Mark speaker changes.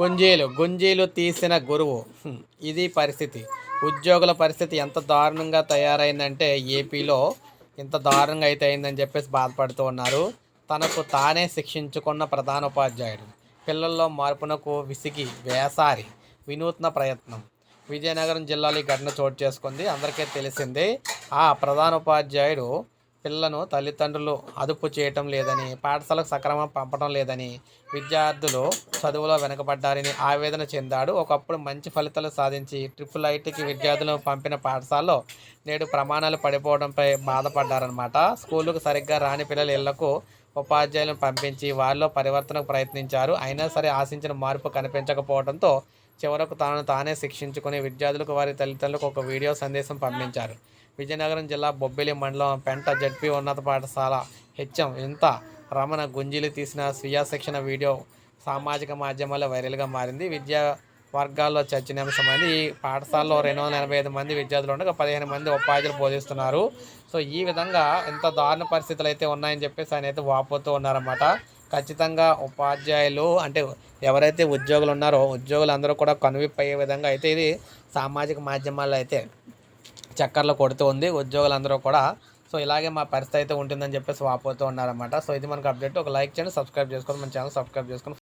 Speaker 1: గుంజీలు గుంజీలు తీసిన గురువు. ఇది పరిస్థితి. ఉద్యోగుల పరిస్థితి ఎంత దారుణంగా తయారైందంటే ఏపీలో ఇంత దారుణంగా అయితే అయిందని చెప్పేసి బాధపడుతూ ఉన్నారు. తనకు తానే శిక్షించుకున్న ప్రధానోపాధ్యాయుడు. పిల్లల్లో మార్పునకు విసిగి వేసారి వినూత్న ప్రయత్నం. విజయనగరం జిల్లాలో ఈ ఘటన చోటు చేసుకుంది. అందరికీ తెలిసిందే ఆ ప్రధానోపాధ్యాయుడు పిల్లను తల్లిదండ్రులు అదుపు చేయటం లేదని పాఠశాలకు సక్రమం పంపడం లేదని విద్యార్థులు చదువులో వెనకబడ్డారని ఆవేదన చెందాడు. ఒకప్పుడు మంచి ఫలితాలు సాధించి ట్రిపుల్ ఐటీకి విద్యార్థులను పంపిన పాఠశాలలో నేడు ప్రమాణాలు పడిపోవడంపై బాధపడ్డారనమాట స్కూలుకు సరిగ్గా రాని పిల్లలు ఇళ్ళకు ఉపాధ్యాయులను పంపించి వారిలో పరివర్తనకు ప్రయత్నించారు. అయినా సరే ఆశించిన మార్పు కనిపించకపోవడంతో చివరకు తాను తానే శిక్షించుకుని విద్యార్థులకు వారి తల్లిదండ్రులకు ఒక వీడియో సందేశం పంపించారు. విజయనగరం జిల్లా బొబ్బిలి మండలం పెంట జడ్పీ ఉన్నత పాఠశాల హెచ్ఎం ఇంత రమణ గుంజీలు తీసిన స్వీయ శిక్షణ వీడియో సామాజిక మాధ్యమాల్లో వైరల్గా మారింది. విద్యా వర్గాల్లో చర్చనీయాంశమైంది ఈ పాఠశాలలో రెండు వందల ఎనభై ఐదు మంది విద్యార్థులు ఉండగా పదిహేను మంది ఉపాధ్యాయులు బోధిస్తున్నారు. సో ఈ విధంగా ఎంత దారుణ పరిస్థితులు అయితే ఉన్నాయని చెప్పేసి ఆయన అయితే వాపోతూ ఉన్నారన్నమాట. ఖచ్చితంగా ఉపాధ్యాయులు అంటే ఎవరైతే ఉద్యోగులు ఉన్నారో ఉద్యోగులు అందరూ కూడా కనువిప్పు అయ్యే విధంగా అయితే ఇది సామాజిక మాధ్యమాల్లో అయితే చక్కర్లు కొడుతూ ఉంది. ఉద్యోగులందరూ కూడా సో ఇలాగే మా పరిస్థితి అయితే ఉంటుందని చెప్పేసి వాపోతూ ఉన్నారన్నమాట. సో ఇది మనకు అప్డేట్. ఒక లైక్ చేయండి సబ్స్క్రైబ్ చేసుకోండి మన ఛానల్ సబ్స్క్రైబ్ చేసుకొని